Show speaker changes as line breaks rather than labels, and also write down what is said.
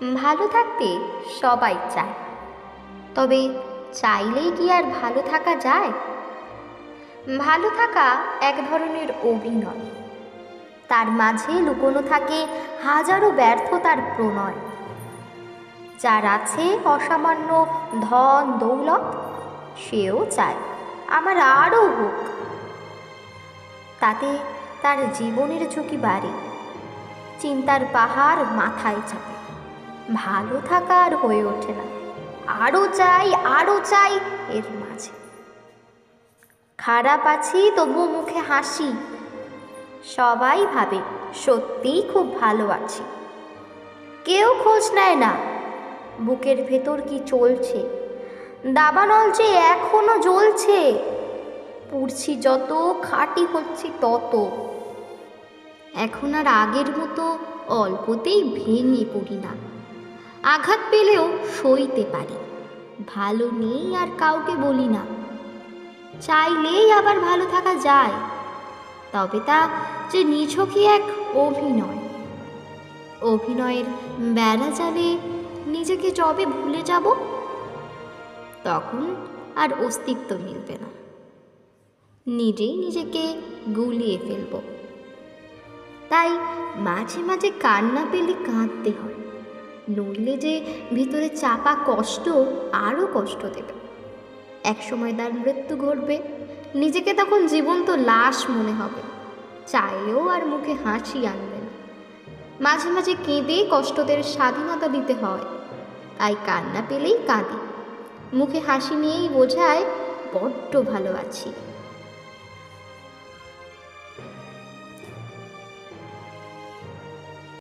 ভালো থাকতে সবাই চায়। তবে চাইলেই কি আর ভালো থাকা যায়? ভালো থাকা এক ধরনের অভিনয়। তার মাঝে লুকোনো থাকে হাজারো ব্যর্থতার প্রণয়। যার আছে অসামান্য ধন দৌলত, সেও চায় আমার আরও হোক। তাতে তার জীবনের ঝুঁকি বাড়ে। চিন্তার পাহাড় মাথায় চাপে। ভালো থাকা আর হয়ে ওঠে না। আরও চাই আরও চাই এর মাঝে। খারাপ আছি তবুও মুখে হাসি। সবাই ভাবে সত্যিই খুব ভালো আছি। কেউ খোঁজ নেয় না, বুকের ভেতর কি চলছে। দাবানল যে এখনও জ্বলছে, পুড়ছি যত, খাটি হচ্ছি তত। এখন আর আগের মতো অল্পতেই ভেঙে পড়ি না। আঘাত পেলেও সইতে পারি। ভালো নেই আর কাউকে বলি না। চাইলেই আবার ভালো থাকা যায়, তবে তা যে নিছকই এক অভিনয়। অভিনয়ের বেড়া জালে নিজেকে যবে ভুলে যাব, তখন আর অস্তিত্ব মিলবে না। নিজেই নিজেকে গুলিয়ে ফেলব। তাই মাঝে মাঝে কান্না পেলে কাঁদতে হয়। নড়লে যে ভিতরে চাপা কষ্ট আরও কষ্ট দেবে। একসময় তার মৃত্যু ঘটবে, নিজেকে তখন জীবন্ত লাশ মনে হবে, চাইলেও আর মুখে হাসি আনবে না। মাঝে মাঝে কেঁদে কষ্টদের স্বাধীনতা দিতে হয়, তাই কান্না পেলেই কাঁদি। মুখে হাসি নিয়েই বোঝায়, বড্ড ভালো আছি।